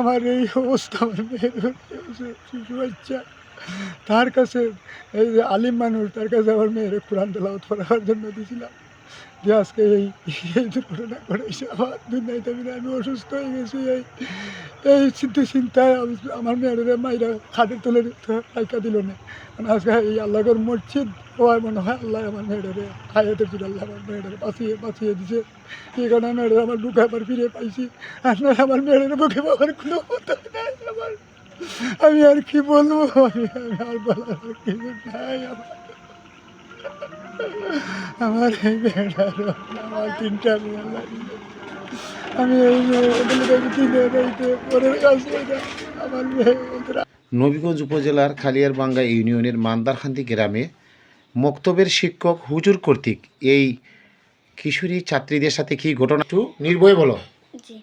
আমার এই অবস্থা আমার মেয়ের শিশু বাচ্চা। তার কাছে, এই যে আলিম মানুষ, তার কাছে আমার মেয়ের কোরআন তেলাওয়াত করার জন্য দিয়েছিলাম। যে আজকে এই এই দুর্ঘটনা ঘটেছে, আমার দুর্নাইতে আমি আমি অসুস্থ হয়ে গেছি, এই এই চিন্তা চিন্তায় আমি- আমার মেয়ের মাইরা খাটের তুলে রাইকা দিল না। মানে আজকে এই আল্লাহর মসজিদ হওয়ার মনে হয়, আল্লাহ আমার মেয়েটারে হায়াতে ফিরে আল্লাহ আমার মেয়েটারে বাঁচিয়ে বাঁচিয়ে দিছে। এই কারণে মেয়েটারে আমার বুকে আবার ফিরে পাইছি? আর আমার মেয়েটার বুকে পাওয়ার কোনো কথা আমার। আমি আর কি বলব? আমি আর বলার কিছু নাই আমার। আমার এই মেয়েটার আমার তিনটা মেয়ে আমি এই কাজ আমার মেয়ে নবীগঞ্জ উপজেলার খালিয়ারবাঙ্গা ইউনিয়নের মান্দারখান্দি গ্রামে মক্তবের শিক্ষক হুজুর কর্তৃক এই কিশোরী ছাত্রীদের সাথে কি ঘটনা? একটু নির্ভয় বলো। জি।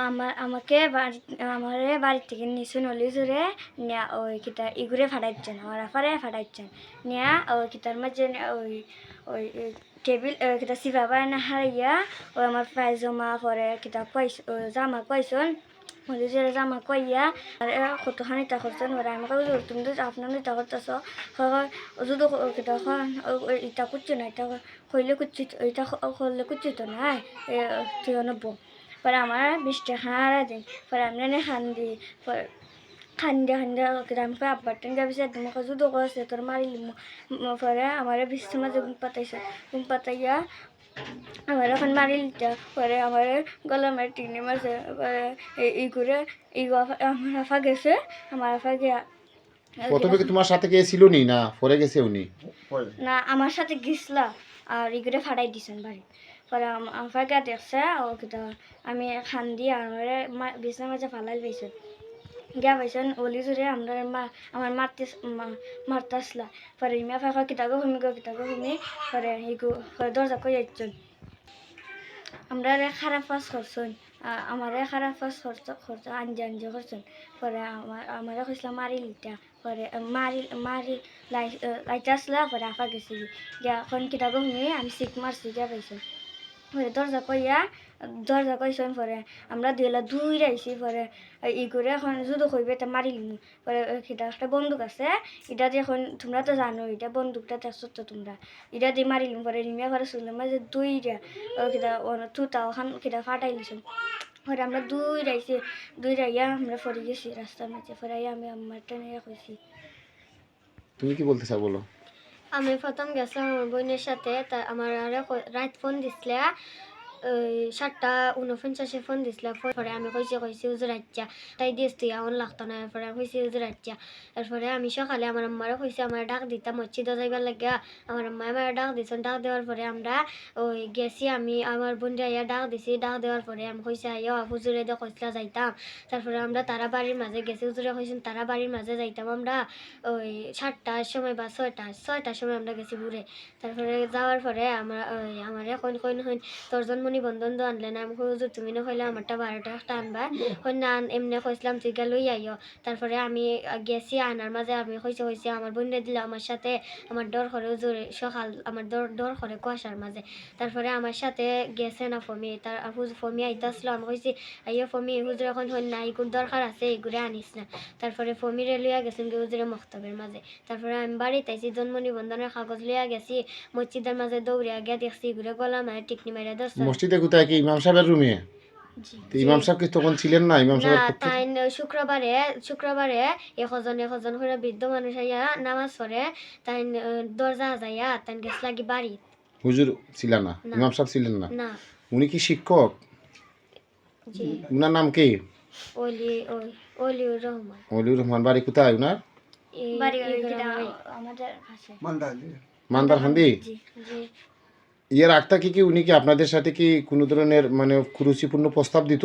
আমার আমাকে বাড়ি আমার বাড়ির থেকে নিচু নলি জুড়ে নেয়া ওই কিতা ইগুরে ফাটাইছেন আমার আফারে ফাটাইছেন নেয়া ওই কিতার মাঝে নে- ওই ওই টেবিল কিতা সিভা পায় না হারাইয়া ওই আমার পায়জামা পরে কিতা কইস জামা কইসন জুড়ে জামা কইয়া আর কতখানি তা করছেন ওরা? আমাকে বলছে, তুমি তো আপনার ইটা করতেছ। যদি কিতা ইটা করছ না? এটা কইলে কুচ্ছি এটা করলে কুচ্ছি নাই? তুই নব্বো পরে আমার বিশ টাকা হারা দিন পরে আমি না খান্দি পরে খান্দে খান্দে গ্রামকে আব্বার টেন যাবি সে যদি করছে তোর মারিলি পরে আমার বৃষ্টির মাঝে ঘুম পাতাইছে ঘুম পাতাইয়া আমার এখন মারিলিটা পরে আমার গলা মারি টিনে মাঝে পরে ই করে ই আমার আফা গেছে আমার আফা গিয়া প্রথমে কি তোমার সাথে কে ছিল নি না পরে গেছে উনি? না আমার সাথে গেছিলা আর ই করে ফাটাই দিছেন বাড়ি। পরে আমার গা দেখছে ও কিতা আমি খান্দি আমার বিছনার মাঝে ফালাই পাইছেন গিয়া পাইছেন অলি জুড়ে আমরা মা আমার মারতে মারতে আসলা পরে ইমা ফাঁকা কিতাগো হুমি গো কিতাগো হুমি পরে ইগু পরে দরজা কই যাচ্ছেন আমরা রে খারাপ কাজ করছেন আমার খারাপ কাজ খরচ খরচ আঞ্জা আঞ্জা করছেন পরে আমার আমার কইসলাম মারি লিটা পরে মারি মারি লাই লাইটা আসলা পরে আফা গেছি গিয়া এখন কিতাব শুনি আমি শিখ মারছি গিয়া পাইছেন পরে দরজা কইয়া দরজা কইছেন পরে আমরা দুইলা দুই রাইছি পরে, ই করে এখন যদি কইবে এটা মারি লিমু। পরে সেটা একটা বন্দুক আছে, এটা দিয়ে এখন তোমরা তো জানো এটা বন্দুকটা দেখছ তো তোমরা। এটা দিয়ে মারি লিমু পরে, রিমিয়া ঘরে শুনলাম যে দুইটা কিটা তুতা ওখান কিটা ফাটাই লিছেন পরে আমরা দুই রাইছি দুই রাইয়া আমরা পরে গেছি, রাস্তার মাঝে পরে আইয়া আমি আমার ট্রেনে কইছি তুমি কি বলতে চাও বলো? আমি প্রথম গেছিলাম আমার বোনের সাথে তা আমার রাইট ফোন দিছিলে। সাতটা উনপঞ্চাশে ফোন দিছিলে, পরে আমি কইছি কইছি হুজুর আচ্ছা তাই দিস তুই এমন লাগতো না। এরপরে কইছি হুজুর এরপরে আমি সকালে আমার আম্মারে কইছি আমার ডাক দিতাম মসজিদে যাইবার লাগে আমার আম্মা আমার ডাক দিছেন। ডাক দেওয়ার পরে আমরা ওই গেছি, আমি আমার বোনরা ইয়া ডাক দিছি। ডাক দেওয়ার পরে আমি কইছি আইয়া, হুজুরে দিয়ে কইসলা যাইতাম। তারপরে আমরা তারা বাড়ির মাঝে গেছি, হুজুরে কইছেন তারা বাড়ির মাঝে যাইতাম আমরা ওই সাতটার সময় বা ছয়টা, ছয়টার সময় আমরা গেছি ঘুরে তারপরে যাওয়ার পরে আমার আমার এখন কইন হইন তোর জন্মনি বন্ধন তো আনলে না আমি হুজুর তুমি না কইলে আমারটা বারোটা একটা আনবা কই না, এমনি কইছিলাম তুই গা লই আইও আমি গেছি আনার মাঝে আমি কইছে কইছে আমার বোনরে দিলে আমার সাথে আমার ডর করে হুজুর সকাল আমার ডর ডর করে কুয়াশার মাঝে তারপরে আমার সাথে গেছে না ফমি তার হুজুর ফমি আইতে আসলো আমি কইছি আইয়া, ফমি হুজুর এখন হইন না দরকার আছে এগুলো আনিস না। তারপরে ফমিরে লইয়া গেছেন হুজুরে মক্তবের মাঝে তারপরে আমি বাড়িতে আইছি, জন্ম নিবন্ধনের কাগজ লইয়া গেছি মসজিদের মাঝে দৌড়িয়া গিয়া দেখছি ঘুরে গলা মায়ের টিকনি মাইরা দশ মসজিদে কোথায় কি ইমাম সাহেবের রুমে তো ইমাম সাহেব কি তখন ছিলেন না? ইমাম পক্ষে তাই শুক্রবারে শুক্রবারে এজন এজন করে বৃদ্ধ মানুষ আইয়া নামাজ পড়ে তাই দরজা যাইয়া তাই গেছ লাগি বাড়ি হুজুর ছিলেন না। ইমাম সাহেব ছিলেন না? না। উনি কি শিক্ষক? জি। উনার নাম কি? ওলি ওই অলিউর রহমান। অলিউর রহমান বাড়ি কোথায় উনার? বাড়ি। আমাদের জি জি। ইয়ের আগ থেকে কি উনি কি আপনাদের সাথে কি কোনো ধরনের মানে কুরুচিপূর্ণ প্রস্তাব দিত?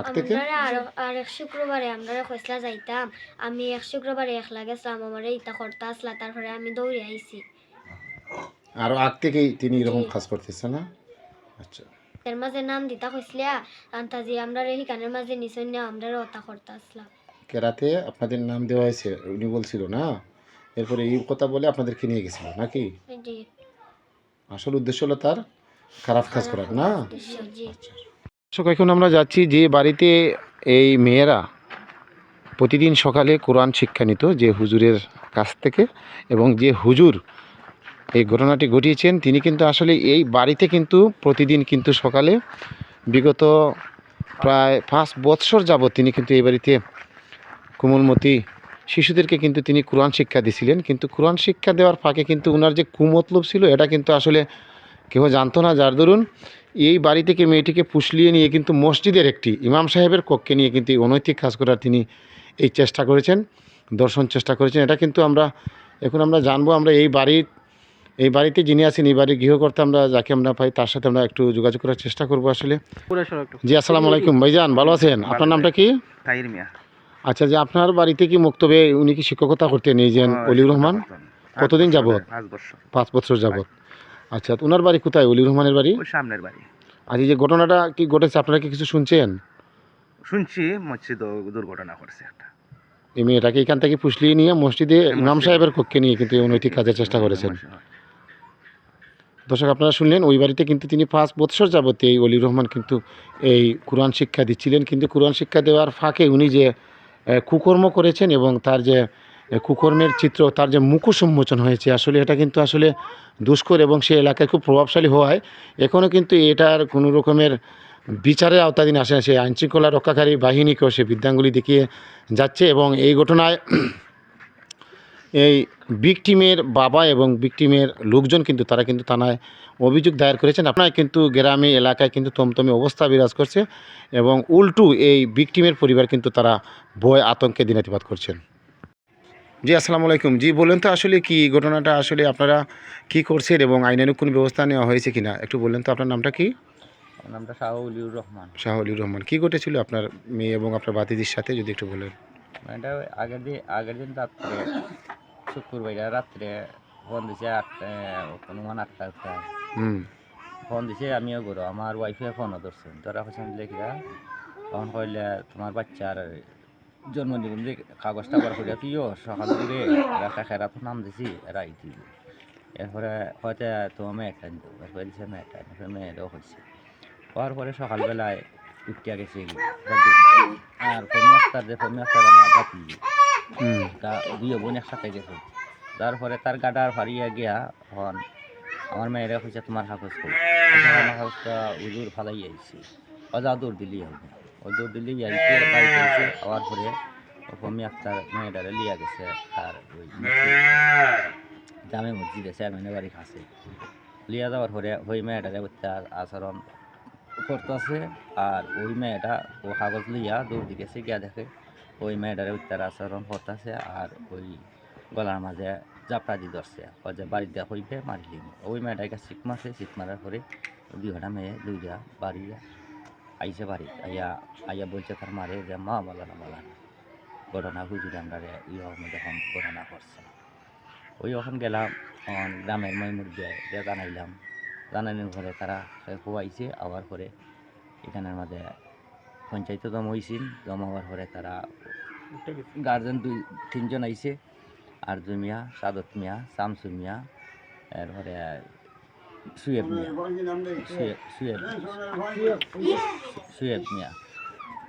আগ থেকে? আর আর এক শুক্রবারে আমরা ফসলা যাইতাম। আমি এক শুক্রবারে একলা গেছিলাম আমার ইটা করতে আসলা তারপরে আমি দৌড়ে আইছি। আর আগ থেকেই তিনি এরকম কাজ করতেছে না? আচ্ছা। এর মাঝে নাম দিতা কইসলিয়া আন্তাজি আমরা রে হিকানের মাঝে নিছন না আমরা ওটা করতে আসলাম কেরাতে আপনাদের নাম দেওয়া হয়েছে উনি বলছিল না? এরপরে এই কথা বলে আপনাদেরকে নিয়ে গেছিল নাকি? জি। আসল উদ্দেশ্য হলো তার খারাপ কাজ করার না? দর্শক এখন আমরা যাচ্ছি যে বাড়িতে এই মেয়েরা প্রতিদিন সকালে কোরআন শিক্ষা নিত যে হুজুরের কাছ থেকে এবং যে হুজুর এই ঘটনাটি ঘটিয়েছেন তিনি কিন্তু আসলে এই বাড়িতে কিন্তু প্রতিদিন কিন্তু সকালে বিগত প্রায় পাঁচ বৎসর যাবৎ তিনি কিন্তু এই বাড়িতে কোমলমতি শিশুদেরকে কিন্তু তিনি কোরআন শিক্ষা দিছিলেন কিন্তু কোরআন শিক্ষা দেওয়ার ফাঁকে কিন্তু ওনার যে কুমতলব ছিল এটা কিন্তু আসলে কেউ জানতো না। যার দরুন এই বাড়ি থেকে মেয়েটিকে পুষলিয়ে নিয়ে কিন্তু মসজিদের একটি ইমাম সাহেবের কক্ষে নিয়ে কিন্তু এই অনৈতিক কাজ করার তিনি এই চেষ্টা করেছেন দর্শন চেষ্টা করেছেন। এটা কিন্তু আমরা এখন আমরা জানব আমরা এই বাড়ির এই বাড়িতে যিনি আছেন এই বাড়ির গৃহকর্তা আমরা যাকে আমরা পাই তার সাথে আমরা একটু যোগাযোগ করার চেষ্টা করব আসলে। জি আসসালামু আলাইকুম। ভাইজান ভালো আছেন? আপনার নামটা কি? তাহির মিয়া। আচ্ছা যে আপনার বাড়িতে কি মক্তবে উনি কি শিক্ষকতা করতেন এই যে অলিউর রহমান? কতদিন যাবত? পাঁচ বছর। পাঁচ বছর যাবত আচ্ছা ওনার বাড়ি কোথায়? অলিউর রহমানের বাড়ি? সামনের বাড়ি। আজ এই যে ঘটনাটা কি ঘটেছে আপনারা কি কিছু শুনছেন? শুনছি মসজিদ দুর্ঘটনা করছে একটা। এই মেয়েটাকে এখান থেকে পুষলিয়ে নিয়ে মসজিদে ইমাম সাহেবের কক্ষে নিয়ে কিন্তু অনৈতিক কাজের চেষ্টা করেছেন। দর্শক আপনারা শুনলেন ওই বাড়িতে কিন্তু তিনি পাঁচ বৎসর যাবত এই অলিউর রহমান কিন্তু এই কোরআন শিক্ষা দিচ্ছিলেন। কিন্তু কোরআন শিক্ষা দেওয়ার ফাঁকে উনি যে কুকর্ম করেছেন এবং তার যে কুকর্মের চিত্র, তার যে মুখোশ উন্মোচন হয়েছে, আসলে এটা কিন্তু আসলে দুষ্কর এবং সে এলাকায় খুব প্রভাবশালী হওয়ায় এখনও কিন্তু এটার কোনো রকমের বিচারের আওতাধীন আসে না। সেই আইনশৃঙ্খলা রক্ষাকারী বাহিনীকেও সে বিদ্যাঙ্গুলি দেখিয়ে যাচ্ছে এবং এই ঘটনায় এই বিকটিমের বাবা এবং বিকটিমের লোকজন কিন্তু তারা কিন্তু থানায় অভিযোগ দায়ের করেছেন। আপনার কিন্তু গ্রামে এলাকায় কিন্তু তমতমে অবস্থা বিরাজ করছে এবং উল্টু এই বিকটিমের পরিবার কিন্তু তারা ভয় আতঙ্কে দিনাতিপাত করছেন। জি আসসালামু আলাইকুম। জি বলেন তো আসলে কি ঘটনাটা আসলে আপনারা কি করছেন এবং আইনানুক কোনো ব্যবস্থা নেওয়া হয়েছে কিনা? একটু বললেন তো আপনার নামটা কি? আমার নামটা শাহুলিউর রহমান। শাহলিউর রহমান। কি ঘটেছিল আপনার মেয়ে এবং আপনার বাতিজির সাথে যদি একটু বলেন? মানে এটা আগের দিন আগের দিন রাত্রে শুক্রবার রাত্রে ফোন দিছে আটটা অনুমান আটটা আটটা। ফোন দিছে আমিও করো আমার ওয়াইফে ফোনও ধরছে। ধরা হয়েছে লেখিয়া তখন কইলে তোমার বাচ্চার জন্মদিন যে কাগজ টাগজ করিয়া তুইও সকাল দিকে এরা কাকেরা তো নাম দিছি এরা ইতি এরপরে হয়তো তোমার মেয়েটা নিত এরপরে দিছে মেয়েটা মেয়েটাও হয়েছে হওয়ার পরে সকালবেলায় উঠিয়া গেছে। আর ফমি আক্তার যে ফমি আক্তার আমার বাতি তা দুই বোন একসাথে গেছে। তারপরে তার গাডার ফারিয়া গিয়া হন, আমার মেয়েরা হয়েছে তোমার কাগজ কই? আমার কাগজটা উজুর ফালাই আইছি। অজা দৌড় দিলি হবে। ও দিলি আবার পরে ফমি আক্তার মেয়েটারে লিয়া গেছে তার ওই জামে মসজিদে, চেয়ারম্যানের বাড়ি কাছে। লিয়া যাওয়ার পরে ওই মেয়েটারে অত্যাচার আচরণ করতেছে। আর ওই মেয়েটা ও কাগজ লিয়া দৌড় দিকেছে গিয়া দেখে ওই মেয়েটারে উত্তর আচরণ করতেছে আর ওই গলার মাঝে জাপটা দি ধরছে যে বাড়িতে হইবে মারিলি ওই মেয়েটাকে শিখ মারছে শিখ মারার পরে দুই ঘটা মেয়ে দুইটা বাড়ি আইসে বাড়ি। আইয়া আইয়া বলছে তার মারে যে, মা বলা না বলা না ঘটনা হুজুর আমরা ইয়ে মধ্যে এখন ঘটনা করছে ওই ওখান গেলাম গ্রামের মই মুরগি জানাইলাম। জানানোর পরে তারা খুয়াইছে আবার পরে এখানের মাঝে পঞ্চায়েত জমা হয়েছিল জমা হওয়ার পরে তারা গার্জেন দুই, তিনজন আইছে আর মিয়া, সাদত মিয়া, শামসু মিয়া, এরপরে সুয়েব মিয়া। সুয়েব সুয়েব মিয়া।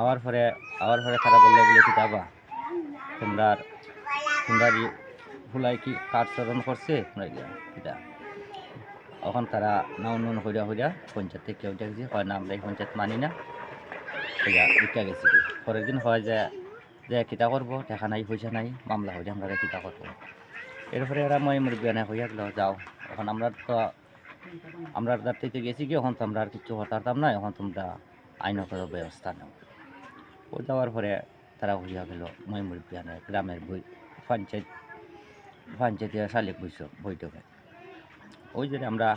আওয়ার পরে আওয়ার পরে তারা বলল, বলে কি যাবা। তোমরা তোমরা ফুলাই কি কাঠ চরণ করছে গিয়া এখন তারা না নুন হইয়া হইয়া পঞ্চায়েত থেকে কেউ দেখছে হয় না, আমরা এই পঞ্চায়েত মানি না। উঠা গেছি পরের দিন হয় যে যে কিতা করব টাকা নাই, পয়সা নাই, মামলা হইলে আমরা কিতা করব। এরপরে এরা মই মুরব্বী আনে হইয়া গেল, যাও। এখন আমরা তো, আমরা তার গেছি কি, এখন তো আমরা আর কিছু হতারতাম না এখন তোমরা আইনত ব্যবস্থা নাও। ও যাওয়ার পরে তারা হইয়া গেল, মই মুরব্বী গ্রামের বই, পঞ্চায়েত পঞ্চায়েতে শালিক বৈঠক বৈঠকে। ওই যে আমরা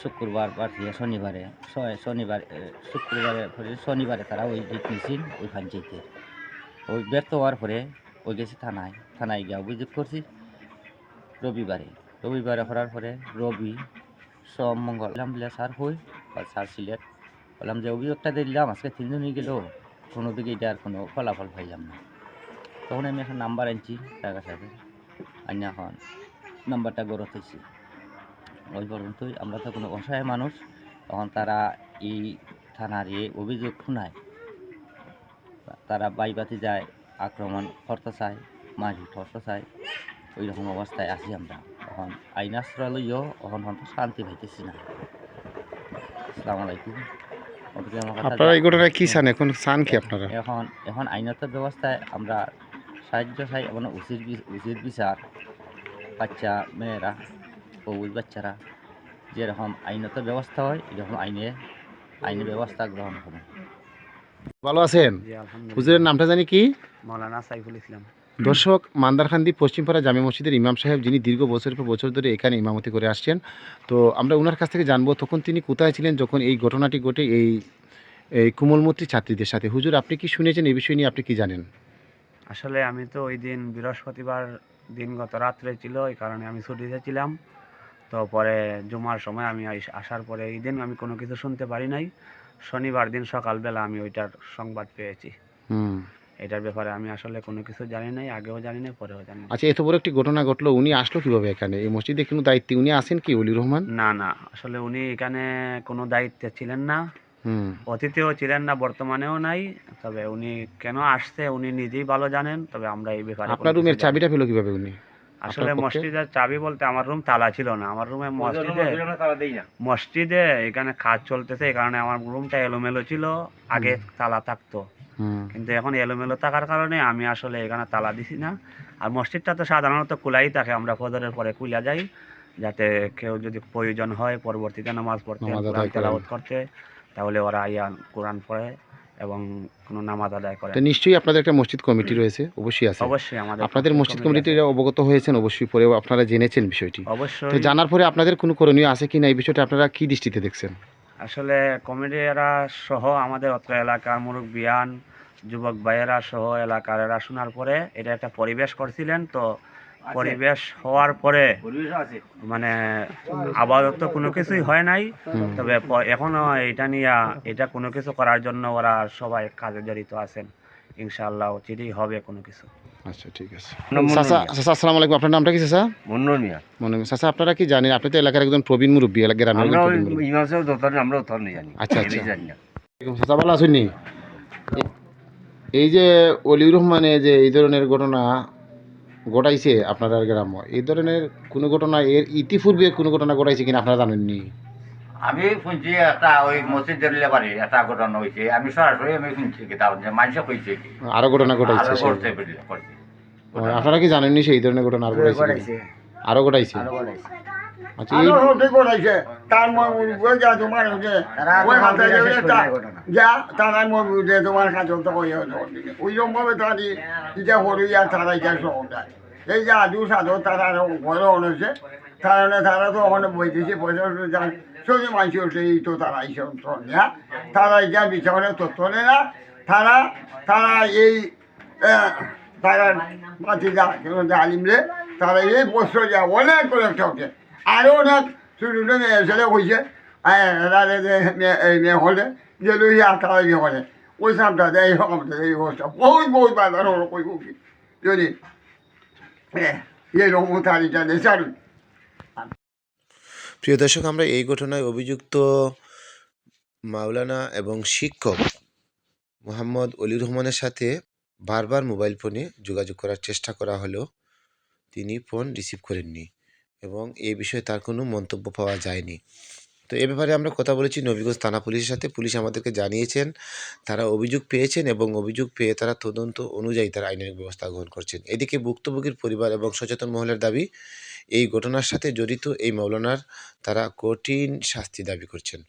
শুক্রবার বা শনিবারে শনিবার শুক্রবারে পরে শনিবারে তারা ওই ডিট নিছিল ওই পঞ্চায়েতের ওই ব্যর্থ হওয়ার পরে ওই গেছি থানায় থানায় গিয়ে অভিযোগ করছি রবিবারে। রবিবারে করার পরে রবি, সোম, মঙ্গল বললাম বলে স্যার হই স্যার সিলেট। বললাম যে অভিযোগটা দিলাম, আজকে তিনজনই গেল, কোনো দিকে এটা আর কোনো ফলাফল পাইলাম না। তখন আমি একটা নাম্বার আনছি টাকা সাথে আনি এখন নাম্বারটা গড়ে হয়েছি ওই পর্যন্তই। আমরা তো কোনো অসহায় মানুষ তখন তারা এই থানার এই অভিযোগ শুনায়। তারা বাইবাতি যায় আক্রমণ করতে চায় মারি ধরতে চায় ওই রকম অবস্থায় আছি আমরা। এখন আইনাশ্রয় লইও এখন হয়তো শান্তি পাইতেছি না। আসসালামু আলাইকুম। আপনারা এই ঘটনায় কি চান? এখন চান কি আপনারা? এখন এখন আইনত ব্যবস্থায় আমরা সাহায্য চাই এবং উচিত উচিত বিচার বাচ্চা মেয়েরা বউল বাচ্চারা যেরকম আইনত ব্যবস্থা হয় এরকম আইনে আইনি ব্যবস্থা গ্রহণ হবে। ভালো আছেন? হুজুরের নামটা জানি কি? মৌলানা সাইফুল ইসলাম। দর্শক মান্দারখান্দি পশ্চিমপাড়া জামে মসজিদের ইমাম সাহেব যিনি দীর্ঘ বছরের পর বছর ধরে এখানে ইমামতি করে আসছেন তো আমরা ওনার কাছ থেকে জানব তখন তিনি কোথায় ছিলেন যখন এই ঘটনাটি ঘটে এই এই কোমলমূর্তি ছাত্রীদের সাথে। হুজুর আপনি কি শুনেছেন এই বিষয় নিয়ে? আপনি কি জানেন? আসলে আমি তো ওই দিন বৃহস্পতিবার দিন গত রাত্রে ছিল এই কারণে আমি ছুটিতে ছিলাম। তো পরে জুমার সময় আমি আসার পরে এই দিন আমি কোনো কিছু শুনতে পারি নাই। শনিবার দিন সকালবেলা আমি ওইটার সংবাদ পেয়েছি। হুম। এটার ব্যাপারে আমি আসলে কোনো কিছু জানি নাই আগেও জানি না পরেও জানি না আচ্ছা এত বড় একটি ঘটনা ঘটলো উনি আসলো কীভাবে এখানে? এই মসজিদে কোনো দায়িত্বে উনি আসেন কি অলি রহমান? না না আসলে উনি এখানে কোনো দায়িত্বে ছিলেন না। অতীতেও ছিলেন না বর্তমানেও নাই। তবে উনি কেন আসছে উনি নিজেই ভালো জানেন। তবে আমরা এই ব্যাপারে আপনার রুমের। চাবিটা পেল কীভাবে উনি? আসলে মসজিদের চাবি বলতে আমার রুম তালা ছিল না। আমার রুমে মসজিদে মসজিদে এখানে কাজ চলতেছে এই কারণে আমার রুমটা এলোমেলো ছিল আগে তালা থাকতো। হুম। কিন্তু এখন এলোমেলো থাকার কারণে আমি আসলে এখানে তালা দিছি না। আর মসজিদটা তো সাধারণত খোলাই থাকে আমরা ফজরের পরে খুলে যাই যাতে কেউ যদি প্রয়োজন হয় পরবর্তীতে নামাজ পড়তে। তেলাওয়াত করতে তাহলে ওরা ইয়া কোরআন পড়ে। এবং কোনো নামাজ আদায় করে নিশ্চয়ই আপনাদের একটা মসজিদ কমিটি রয়েছে অবশ্যই আছে। অবশ্যই আমাদের আপনাদের মসজিদ কমিটিতে অবগত হয়েছেন অবশ্যই পরেও আপনারা জেনেছেন বিষয়টি। তো অবশ্যই। জানার পরে আপনাদের কোনো করণীয় আছে কি না এই বিষয়টা আপনারা কি দৃষ্টিতে দেখছেন? আসলে কমিটিরা সহ আমাদের অত্র এলাকার মুরব্বিয়ান যুবক ভাইয়েরা সহ এলাকার এরা শোনার পরে এটা একটা পরিবেশ করছিলেন তো পরিবেশ হওয়ার পরে মানে আপাতত কোনো কিছুই হয় নাই। তবে এখনও এটা নিয়ে এটা কোনো কিছু করার জন্য ওরা সবাই কাজে জড়িত আছেন। ইনশাআল্লাহ চিঠি হবে কোনো কিছু। আচ্ছা ঠিক আছে। চাচা চাচা আসসালামু আলাইকুম। আপনার নামটা কি চাচা মন্নর মিয়া চাচা আপনারা কি জানেন? আপনি তো এলাকার একজন প্রবীণ মুরব্বী এলাকার গ্রামের আমরা দোতর জানি। আচ্ছা, আচ্ছা। জানি না। চাচা ভালো আছেন এই যে অলিউর রহমানে যে এই ধরনের ঘটনা ঘটাইছে আপনারা গ্রাম এই ধরনের কোনো ঘটনা এর ইতিপূর্বে কোনো ঘটনা ঘটাইছে কিনা আপনারা জানেননি? আমি শুনছি একটা ওই মসজিদের লেবারে একটা ঘটনা হয়েছে আমি সরাসরি আমি শুনছি কি তার মানুষ হয়েছে কি। আরও ঘটনা ঘটাইছে করতে আপনারা কি জানেননি সেই ধরনের ঘটনা আর ঘটাইছে? আরও ঘটাইছে? আরও এই তার মনে যা তোমার হচ্ছে ওই যা তারা মনে বুঝে তোমার কাছে তো ওই ওই রকম ভাবে তারা ইটা হরু ইয়া তারা ইটা সহজায় এই যে সাধু তারা ঘরে তারা তারা তো ওখানে পয়সা যান। হচ্ছে এই তো তারা এইসব না। তারা এটা বিছানে তথ্য নেয় না। তারা তারা এই তারা মাটি যা তারা এই বস্ত্র যা অনেক করে ঠকে আরও অনেক ছোটো মেয়ে ছেলে এরারে মেয়ে এই মেয়ে হলে যে লইয়া তারা ইয়ে করে ওই সামটা দেয় এই রকমটা এই অবস্থা বহুত বহুত বাজার হলো কই কই যদি এই রকম তারিটা দেশে আর প্রিয় দর্শক আমরা এই ঘটনায় অভিযুক্ত মাওলানা এবং শিক্ষক মোহাম্মদ অলি রহমানের সাথে বারবার মোবাইল ফোনে যোগাযোগ করার চেষ্টা করা হলেও তিনি ফোন রিসিভ করেননি। এবং এ বিষয়ে তার কোনো মন্তব্য পাওয়া যায়নি। তো এ ব্যাপারে আমরা কথা বলেছি নবীগঞ্জ থানা পুলিশের সাথে। পুলিশ আমাদেরকে জানিয়েছেন, তারা অভিযোগ পেয়েছেন এবং অভিযোগ পেয়ে তারা তদন্ত অনুযায়ী তারা আইনের ব্যবস্থা গ্রহণ করছেন। এদিকে ভুক্তভোগীর পরিবার এবং সচেতন মহলের দাবি, এই ঘটনার সাথে জড়িত এই মাওলানার তারা কঠিন শাস্তি দাবি করছেন।